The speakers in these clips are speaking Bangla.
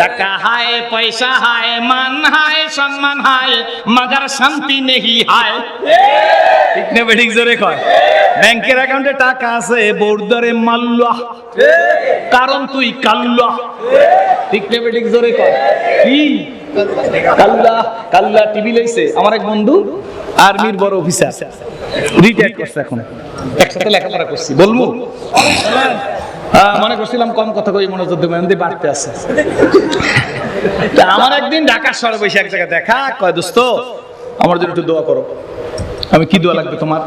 টাকা হায়, পয়সা হায়, মান হায়, সম্মান হায়, মগর শান্তি নেহি হায়। ঠিক জোরে কয়? ব্যাংকের অ্যাকাউন্টে টাকা আছে বোর্ডারে মাল্লা কারণ তুই কাল্লা। ঠিক না বেঠিক জোরে কয়? কি? কাল্লা কাল্লা টিভি লইছে, আমার এক বন্ধু, আর্মির বড় অফিসার। রিটায়ার করছে এখন। একসাথে লেখাপড়া করছি, বলব? মনে করছিলাম কম কথা কই, মনোযোগ দেবো এমনি বাড়তে আছে। আমার একদিন ঢাকার শহরে বসে এক জায়গায় দেখা, কয়, দোস্ত, আমার জন্য একটু দোয়া করো। আমি, কি দোয়া লাগবে তোমার?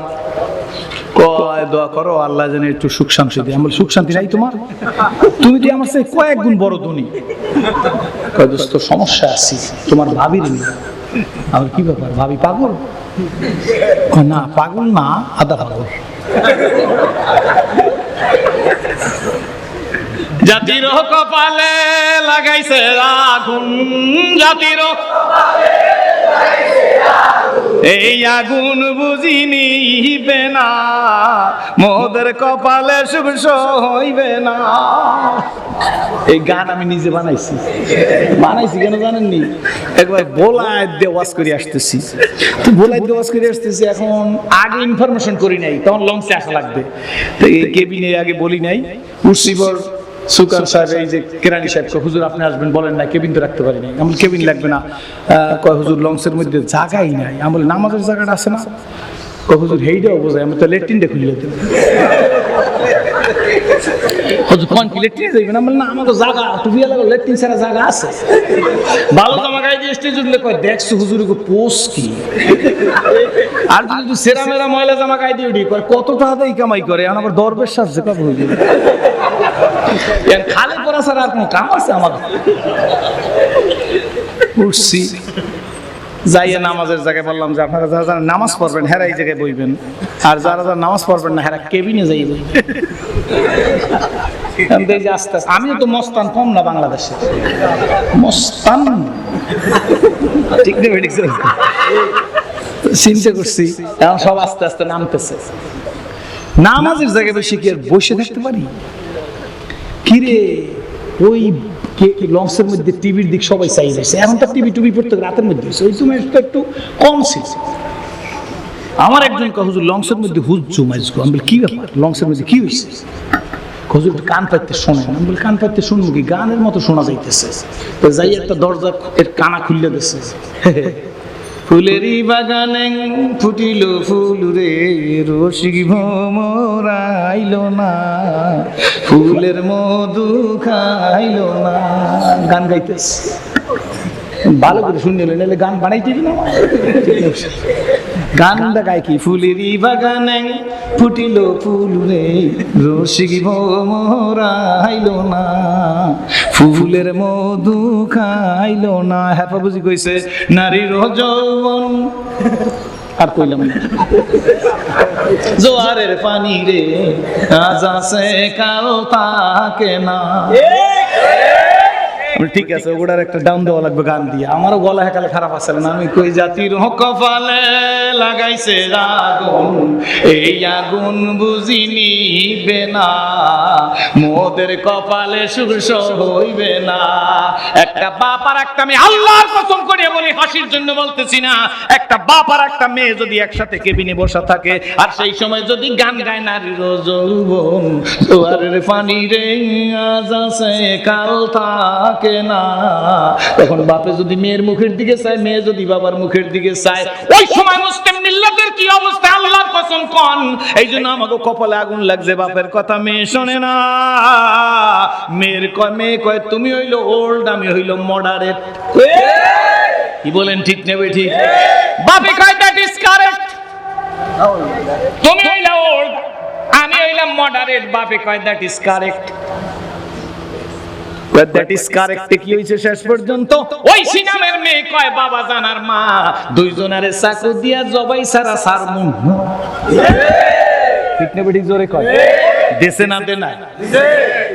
কয়, দোয়া করো, আল্লাহ যেন একটু সুখ শান্তি দিয়ে। আমার সুখ শান্তি নাই তোমার? তুমি দিয়ে আমার সেই কয়েক গুণ বড় ধনী। কয়, দোস্ত, সমস্যা আছি, তোমার ভাবির নিয়ে আমার কি ব্যাপার, ভাবি পাগল? না পাগল না আদা পাগল। জাতির কপালে লাগাইছে আগুন, জাতির এই আগুন বুঝি নিবে না, মোদের কপালে শুভ হইবে না। এই গান আমি নিজে বানাইছি। বানাইছি কেন জানেননি? একবার বোলাই দেওয়াজ করে আসতেছি। তো বোলাই দেওয়াজ করে আসতেছি, এখন আগে ইনফরমেশন করি নাই, তখন লঞ্চে আসা লাগবে। তো এই কেবিনে আগে বলি নাই। উর্সিবর সুকার সাহেব এই যে কেরানি সাহেব কয়, হুজুর আপনি আসবেন? বলেন না কেবিন তো রাখতে পারি নাই। আমার কেবিন লাগবে না। কয় হুজুর লঞ্চের মধ্যে জায়গাই নাই। আমার নামাজের জায়গাটা আছে না? কয় হুজুর হেইটাও বোঝায়। আমি তো লেট্রিনে আমি টুপি লাগো লেট্রিন জায়গা আছে। ভালো দিয়ে স্টেজ কয় আর সেরা ময়লা কত কামাই করে আবার দরবেশ সাজছে কবে খালি পড়া ছাড়া আর কোনো কাম আছে আমার উঠছি যাইয়ে নামাজের জায়গায় বললাম যে আপনারা যারা যারা নামাজ পড়বেন হেরা এই জায়গায় বইবেন। আর যারা যারা নামাজ পড়বেন না হেরা কেবিনে যাই আস্তে আস্তে আমিও তো মস্তান কম না বাংলাদেশে। মস্তান? ঠিক নেই চিন্তা করছি এখন সব আস্তে আস্তে নামতেছে। নামাজের জায়গায় বসে কি আর বসে থাকতে পারি। কিরে ওই লঞ্চের মধ্যে টিভির দিক সবাই চাই রয়েছে এখন তো টিভি টুবি পড়তে রাতের মধ্যে ওই সময় একটু কম ছিল। আমার একজন হুজুর, লঞ্চের মধ্যে হুজ্জু মাইজগো আমি বলি, কি ব্যাপার? লঞ্চের মধ্যে কি হয়েছে হুজুর একটু কান পাইতে শোনেন আমি বলি, কান পাইতে শুনব কি? গানের মতো শোনা যাইতেছে। তো যাই একটা দরজা এর কানা খুললে দিচ্ছে ফুলেরই বাগানে ফুটিল ফুল রে, রসিক ভোমরাইল না। ফুলের মধু খাইল না। গান গাইতেছে। ভালো করে শুনলে গান বানাইতে না। গানটা গায় কি ফুলেরই বাগানে? ফুটিল ফুল রে রসিক ভোমরাইল না। ফুলের মধু খাইল না। হ্যাপা বুঝি কইছে, নারীর যৌবন। আর কইলাম না। জোয়ারের পানি রে, আজ আছে কাল থাকে না। ঠিক আছে, ওগুলার একটা ডাউন দেওয়া লাগবে গান দিয়ে। আমারও গলা হেকালে খারাপ আছে না? আমি কই, জাতির কপালে লাগাইছে আগুন। এই আগুন বুঝিনি না। মোদের কপালে সুখ হইবে না। একটা বাপ আর একটা মেয়ে, আল্লাহর কসম করে বলি, হাসির জন্য বলতেছি না। একটা বাপ আর একটা মেয়ে যদি একসাথে কেবিনে বসা থাকে, আর সেই সময় যদি গান গায় নারীর যৌবন জোয়ারের পানি রে আজ আছে, কাল থাকে। না। তখন বাপে যদি মেয়ের মুখের দিকে চায়, মেয়ে যদি বাবার মুখের দিকে চায়, ওই সময় মুসলিম মিল্লাতের কি অবস্থা? আল্লাহর কসম কন। এই জন্য আমাকে কপালে আগুন লাগছে, বাপের কথা মেয়ে শোনে না। মেয়ের কয়, মেয়ে কয়, তুমি হইল ওল্ড আমি হইল মডারেট কি বলেন, ঠিক নেবে ঠিক? বাপে কয় দ্যাট ইজ কারেক্ট তুমি হইলা ওল্ড আমি হইলাম মডারেট বাপে কয় that is correct that is correct কি হইছে শেষ পর্যন্ত ওই সিনামের মেয়ে কয় বাবা জানার মা দুইজনারে চাকু দিয়া জবাই সারা সার মুন। ঠিক নেবে ঠিক জোরে কয়। দেশে না দে না।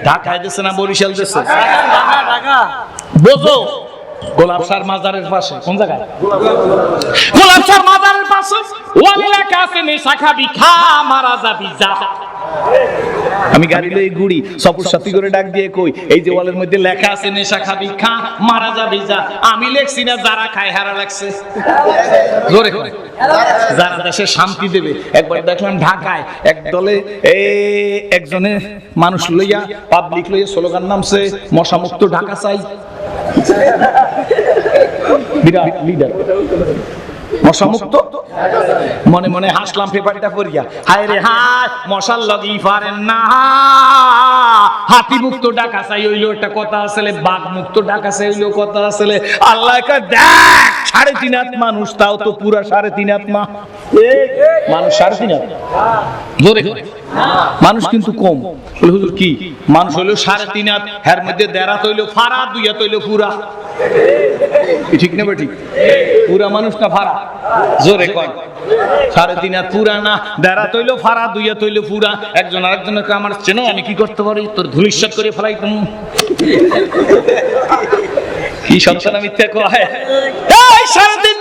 ঢাকায় দেশে না বরিশাল দেশে। বোঝো গোলাপ সার মাজারের পাশে। কোন জায়গায়? গোলাপ সার মাজারের পাশে। ওয়ালি লেখা আছে নেশা খাবি খা মারা যাবি যা। আমি গাড়ি লই ঘুরি সপুর সাথী করে ডাক দিয়ে কই, এই যে ওয়ালের মধ্যে লেখা আছে, নেশা খাবি, খা, মারা যাবি যা। আমি লেখছি না, যারা খায় হারা লাগছে। জোরে করে। যারা দেশে শান্তি দেবে। একবার দেখলাম ঢাকায় এক দলে একজনে মানুষ লইয়া পাবলিক লইয়া স্লোগান নামছে মশা মুক্ত ঢাকা চাই। বিরাট লিডার মশা মুক্ত মনে মনে হাসলাম পেপারটা পড়িয়া। হায় রে হায় মশার লগি পারেন না। হাতি মুক্ত ডাকা চাই হইল একটা কথা আসলে বাঘ মুক্ত ডাকা চাই হইল কথা আসলে আল্লাহ দেখ, সাড়ে তিন হাত মানুষ, তাও তো পুরা সাড়ে তিন হাত মানুষ সাড়ে তিন হাত। মানুষ কিন্তু কম। হুজুর কি? মানুষ হইল সাড়ে তিন হাত, হের মধ্যে দেড়া তৈল ফারা দুই হাত হইল পুরা ঠিক না ঠিক পুরা মানুষ না ফারা? জোরে কয় সাড়ে তিন হাত পুরা না, দেড়া তৈল ফারা দুই হাত হইল পুরা। একজন আরেকজনকে আমার চেনো, আমি কি করতে পারি? তোর ধুলিশ্বাস করে ফেলাই তুমি কি সাড়ে তিন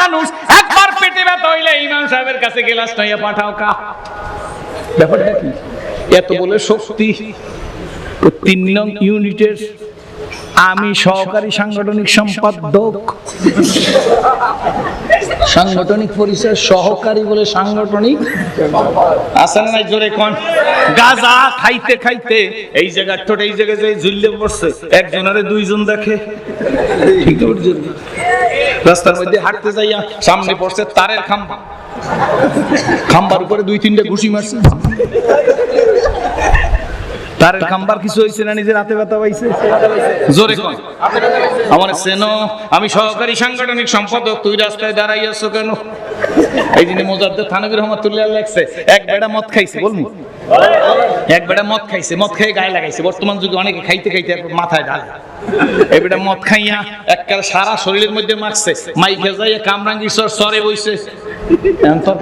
মানুষ, একবার পেটে ব্যথা হইলে ইমাম সাহেবের কাছে গেলাস নইয়া পাঠাও কা। ব্যাপারটা কি? এত বলে শক্তি। তিন ইউনিটের আমি সহকারী সাংগঠনিক সম্পাদক। সাংগঠনিক পরিচয় সহকারী বলে সাংগঠনিক। আসেন নাই জোরে কোন? গাজা খাইতে খাইতে এই জায়গা ঠোঁট এই জায়গায় যে ঝুললে পড়ছে একজনারে দুইজন দেখে। ঠিক? রাস্তার মধ্যে হাঁটতে যাইয়া সামনে পড়ছে তারের খাম্বা। খাম্বার উপরে দুই তিনটা ঘুষি মারছে। তারের খাম্বার কিছু হয়েছে না নিজের হাতে ব্যথা পাইছে? জোরে কন। আমার সেনো, আমি সহকারী সাংগঠনিক সম্পাদক, তুই রাস্তায় দাঁড়াই কেন? এই দিনে মোজাদ্দের থানবির রহমতুল্লাহ লেখছে, এক বেড়া মদ খাইছে, বলমু। এক বেড়া মদ খাইছে, মদ খেয়ে গায়ে লাগাইছে। বর্তমান যুগে অনেকে খাইতে খাইতে মাথায় ডালে এই বেটা মদ খাইয়া একবারে সারা শরীরের মধ্যে মারছে মাইকে যাইয়া কামরাঙ্গি সর বইছে। তোর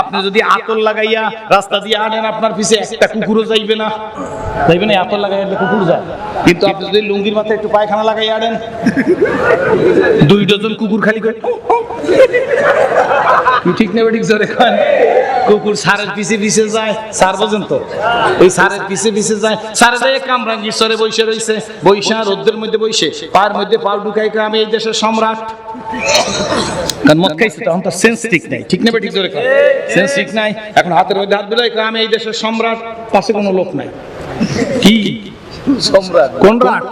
আপনি যদি আতর লাগাইয়া রাস্তা দিয়ে আনেন, আপনার পিছে একটা কুকুরও যাইবে না। যাইবে না আতর লাগাইয়া কুকুর যায়। কিন্তু আপনি যদি লুঙ্গির মাথায় একটু পায়খানা লাগাইয়া আনেন, দুই ডজন কুকুর খালি করে ঠিক নেবে ঠিক জোরে খান কুকুর সারের পিছে পিছে যায় সার বোঝেন তো ওই সারের পিছে পিছে যায় সারে যায় কামরাঙ্গি সরে বসে রইছে বৈশা রোদ্রের মধ্যে বসে পায়ের মধ্যে পাও ঢুকাই আমি এই দেশের সম্রাট। কারণ মদ খাইছে তখন তো সেন্স ঠিক নাই। ঠিক নেবে ঠিক জোরে সেন্স ঠিক নাই এখন হাতের মধ্যে হাত দিলাই আমি এই দেশের সম্রাট পাশে কোনো লোক নাই। কি? সম্রাট। কোন রাট?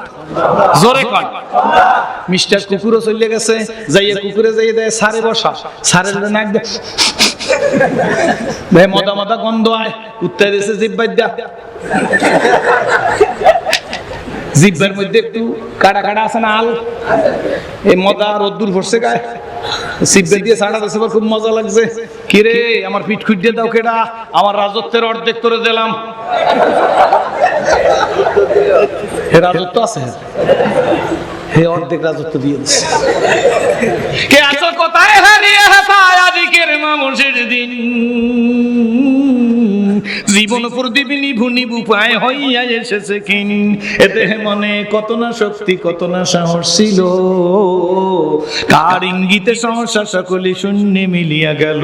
জোরে কন মিস্টার কুকুরও চলে গেছে যাইয়ে কুকুরে যাইয়ে দেয় সারে বসা। সারের নাক ভাই মদা মদা গন্ধ আয়। উত্তর দিয়েছে জিব্বাই দা জিব্বার মধ্যে একটু কাটা কাটা আছে না আল? এই মদা রোদ্দুর ভরছে গায়ে। সিব্বে দিয়ে সাড়া এবার খুব মজা লাগছে। কিরে আমার পিঠ খুঁজে দাও কেডা? আমার রাজত্বের অর্ধেক করে দিলাম। রাজত্ব আছে। হে অর্ধেক রাজত্ব দিয়ে দিচ্ছে। কে আছো কোথায় হারিয়ে হাসা আদিকের মানুষের দিন। জীবন প্রদীপ নিভু নিভু পায় হইয়া এসেছে কিন এতে মনে কত না শক্তি, কত না সাহস ছিল। কার ইঙ্গিতে সমস্যা সকলে শূন্যে মিলিয়া গেল।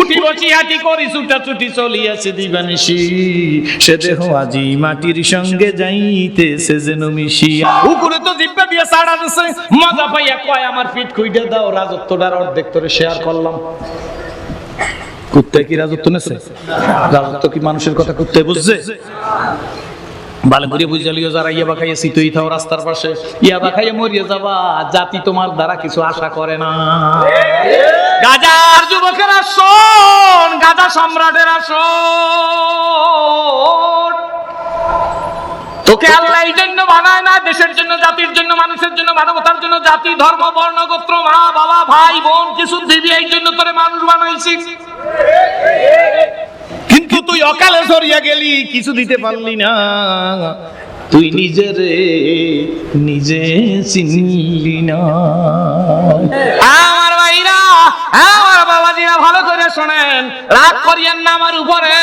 উঠি বসি হাঁটি করি ছুটা ছুটি চলিয়াছে দিবানিসি সে দেহ আজি মাটির সঙ্গে যাইতেছে যেন মিশিয়া। উপরে তো জিব্বা দিয়ে সাড়া দিছে। মজা পাইয়া কয়, আমার পিঠ খুইটে দাও, রাজত্বটার অর্ধেক তোরে শেয়ার করলাম। কুত্তায় কি রাজত্ব নেছে? রাজত্ব কি মানুষের কথা কুত্তায় বুঝছে? ভালো করে বুঝালিও যারা ইয়াবা খাইয়ে শীতই থাও রাস্তার পাশে। ইয়াবা খাইয়ে মরিয়ে যাবা, জাতি তোমার দ্বারা কিছু আশা করে না। গাজার যুবকেরা শোন গাজা সম্রাটেরা শোন তোকে আল্লাহ এই জন্য বানায় না, দেশের জন্য, জাতির জন্য, মানুষের জন্য, মানবতার জন্য, জাতি, ধর্ম, বর্ণ, গোত্র, মা, বাবা, ভাই, বোন, কিছু দিবি, এই জন্য তোরে মানুষ বানাইছিস অকালে সরিয়া গেলি, কিছু দিতে পারলি না। তুই নিজেরে নিজে চিনলি না। ভাইরা, আমার বাবাজিরা ভালো করে শোনেন, রাগ করিয়েন না আমার উপরে।